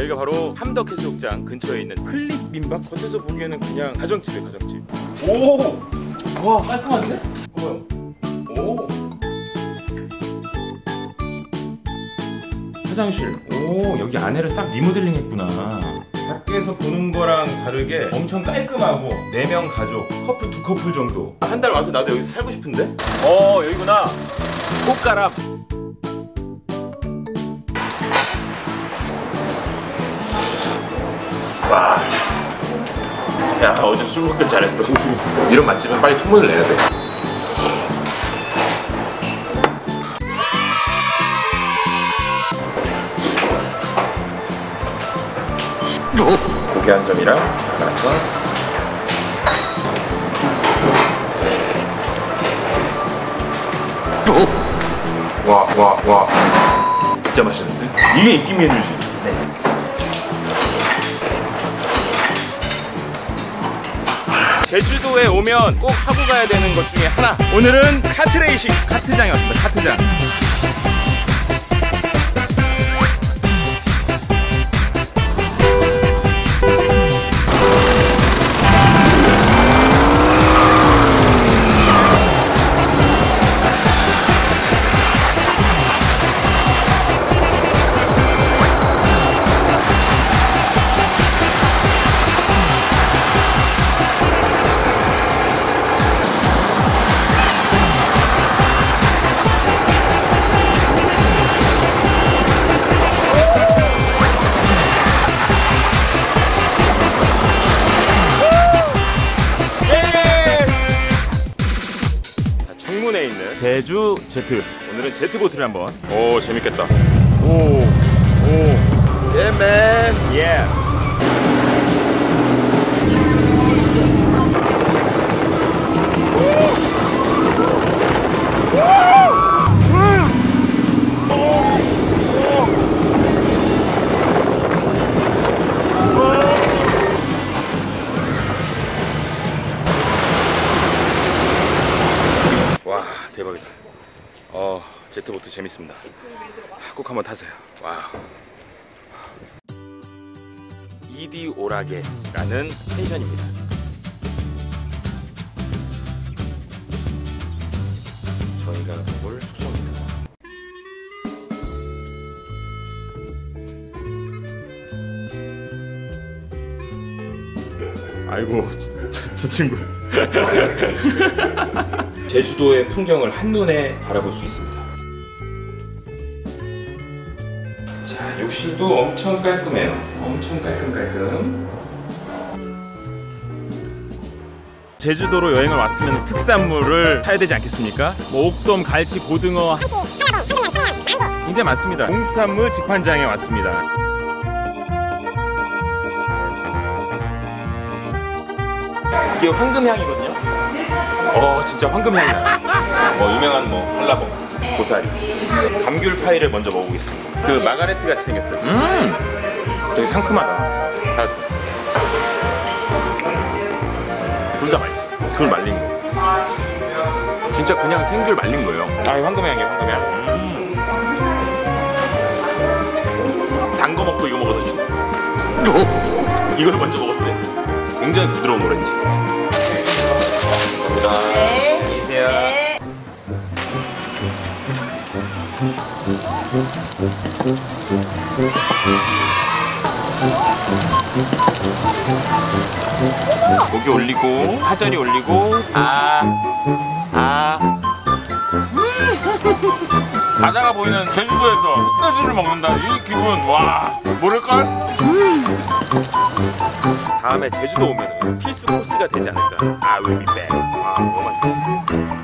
여기가 바로 함덕 해수욕장 근처에 있는 클릭 민박 겉에서 보기에는 그냥 가정집이에요 가정집 오! 와 깔끔한데? 뭐요? 오 화장실 오 여기 안에를 싹 리모델링 했구나 밖에서 보는 거랑 다르게 엄청 깔끔하고 4명 가족 커플 두 커플 정도 한 달 와서 나도 여기서 살고 싶은데? 어 여기구나 꽃가람 와. 야 어제 술 먹길 잘했어. 이런 맛집은 빨리 통문을 내야 돼. 고기 한 점이랑 나서. 와와 와. 진짜 맛있는데? 이게 인기 메뉴지 제주도에 오면 꼭 하고 가야 되는 것 중에 하나. 오늘은 카트레이싱 카트장에 왔습니다. 카트장 제주 제트. 오늘은 제트보트를 한번. 오 재밌겠다. 오오. 예맨 예 와 대박이다. 어 제트보트 재밌습니다. 꼭 한번 타세요. 와 이디 오라게라는 펜션입니다. 저희가 묵을 숙소입니다 아이고 저, 저 친구 제주도의 풍경을 한눈에 바라볼 수 있습니다. 자, 욕실도 엄청 깔끔해요. 엄청 깔끔 깔끔. 제주도로 여행을 왔으면 특산물을 사야 되지 않겠습니까? 뭐 옥돔, 갈치, 고등어 굉장히 많습니다. 공수산물 직판장에 왔습니다. 이게 황금향이거든요. 어 진짜 황금향이야. 뭐 유명한 뭐 한라봉, 고사리, 감귤 파이를 먼저 먹어보겠습니다. 그 마가레트 같이 생겼어요. 음, 되게 상큼하다. 둘 다 맛있어. 귤 말린 거. 진짜 그냥 생귤 말린 거예요. 아, 이 황금향이에요, 황금향. 음. 단거 먹고 이거 먹어서 진 이걸 먼저 먹었어요. 굉장히 부드러운 오렌지. 감사합니다. 안녕히 계세요. 고기 올리고 파절이 올리고 아 아. 바다가 보이는 제주도에서 흑돼지를 먹는다. 이 기분 와. 모를걸? 다음에 제주도 오면 필수 코스가 되지 않을까. I will be back. 아 너무 맛있어